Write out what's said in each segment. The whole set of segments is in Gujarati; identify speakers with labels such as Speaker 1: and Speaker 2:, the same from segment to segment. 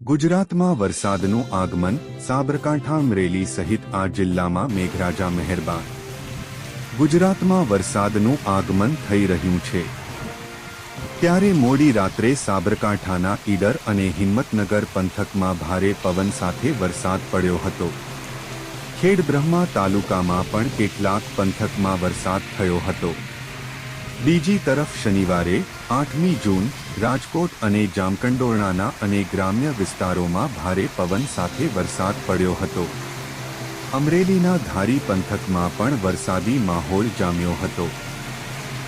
Speaker 1: ગુજરાતમાં વરસાદનું આગમન, સાબરકાંઠા અમરેલી સહિત આ જિલ્લામાં મેઘરાજા મહેરબાન. ગુજરાતમાં વરસાદનું આગમન થઈ રહ્યું છે. ત્યારે મોડી રાત્રે સાબરકાંઠાના ઈડર અને હિંમતનગર પંથકમાં ભારે પવન સાથે વરસાદ પડ્યો હતો. ખેડબ્રહ્મા તાલુકામાં પણ કેટલાક પંથકમાં વરસાદ થયો હતો. બીજી તરફ શનિવારે આઠમી જૂન રાજકોટ અને જામકંડોરણાના અને ગ્રામ્ય વિસ્તારોમાં ભારે પવન સાથે વરસાદ પડ્યો હતો. અમરેલીના ધારી પંથકમાં પણ વરસાદી માહોલ જામ્યો હતો.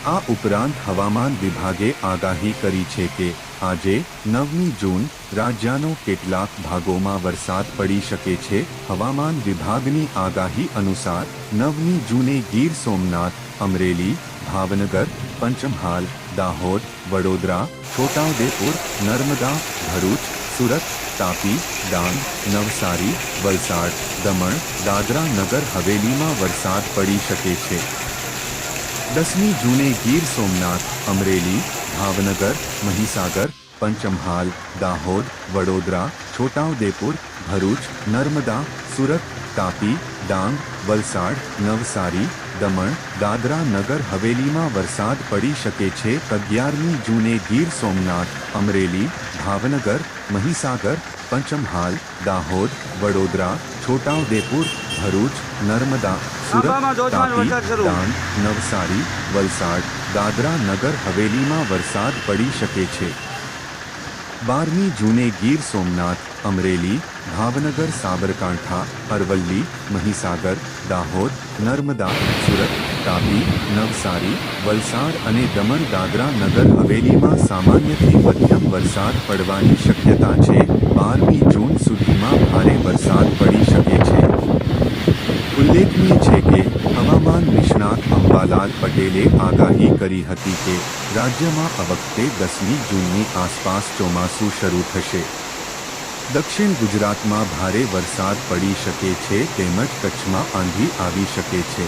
Speaker 1: આ ઉપરાંત હવામાન વિભાગે આગાહી કરી છે કે આજે નવમી જૂન રાજ્યનો કેટલાક ભાગોમાં વરસાદ પડી શકે છે. હવામાન વિભાગની આગાહી અનુસાર નવમી જૂને ગીર સોમનાથ, અમરેલી ભાવનગર, પંચમહાલ, દાહોદ, વડોદરા, છોટાઉદેપુર, નર્મદા, ભરૂચ, સુરત, તાપી, ડાંગ, નવસારી, વલસાડ, દમણ, દાદરા નગર હવેલીમાં વરસાદ પડી શકે છે. દસમી જૂને ગીર સોમનાથ, અમરેલી, ભાવનગર, મહીસાગર, પંચમહાલ, દાહોદ, વડોદરા, છોટાઉદેપુર, ભરૂચ, નર્મદા, સુરત તાપી ડાંગ વલસાડ નવસારી દમણ દાદરા નગર હવેલીમાં વરસાદ પડી શકે છે અગિયારમી જૂને ગીર સોમનાથ અમરેલી ભાવનગર મહીસાગર પંચમહાલ દાહોદ વડોદરા છોટાઉદેપુર ભરૂચ નર્મદા સુરત તાપી ડાંગ નવસારી વલસાડ દાદરા નગર હવેલીમાં વરસાદ પડી શકે છે. બારમી જૂને ગીર સોમનાથ અમરેલી ભાવનગર, સાબરકાંઠા, અરવલ્લી, મહીસાગર, દાહોદ, નર્મદા, સુરત, તાપી, નવસારી, વલસાડ અને દમણ, દાદરા, નગર હવેલીમાં સામાન્યથી મધ્યમ વરસાદ પડવાની શક્યતા છે. બારમી જૂન સુધીમાં ભારે વરસાદ પડી શકે છે. ઉલ્લેખનીય છે કે, હવામાન નિષ્ણાત અંબાલાલ પટેલે આગાહી કરી હતી કે, રાજ્યમાં આ વખતે દસમી જૂનની આસપાસ ચોમાસું શરૂ થશે. દક્ષિણ ગુજરાતમાં ભારે વરસાદ પડી શકે છે તેમજ કચ્છમાં આંધી આવી શકે છે.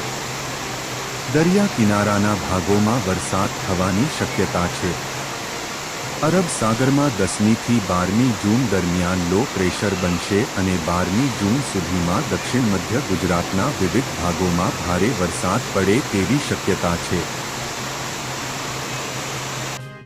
Speaker 1: દરિયા કિનારાના ભાગોમાં વરસાદ થવાની શક્યતા છે. અરબ સાગરમાં દસમીથી બારમી જૂન દરમિયાન લો પ્રેશર બનશે અને બારમી જૂન સુધીમાં દક્ષિણ મધ્ય ગુજરાતના વિવિધ ભાગોમાં ભારે વરસાદ પડે તેવી શક્યતા છે.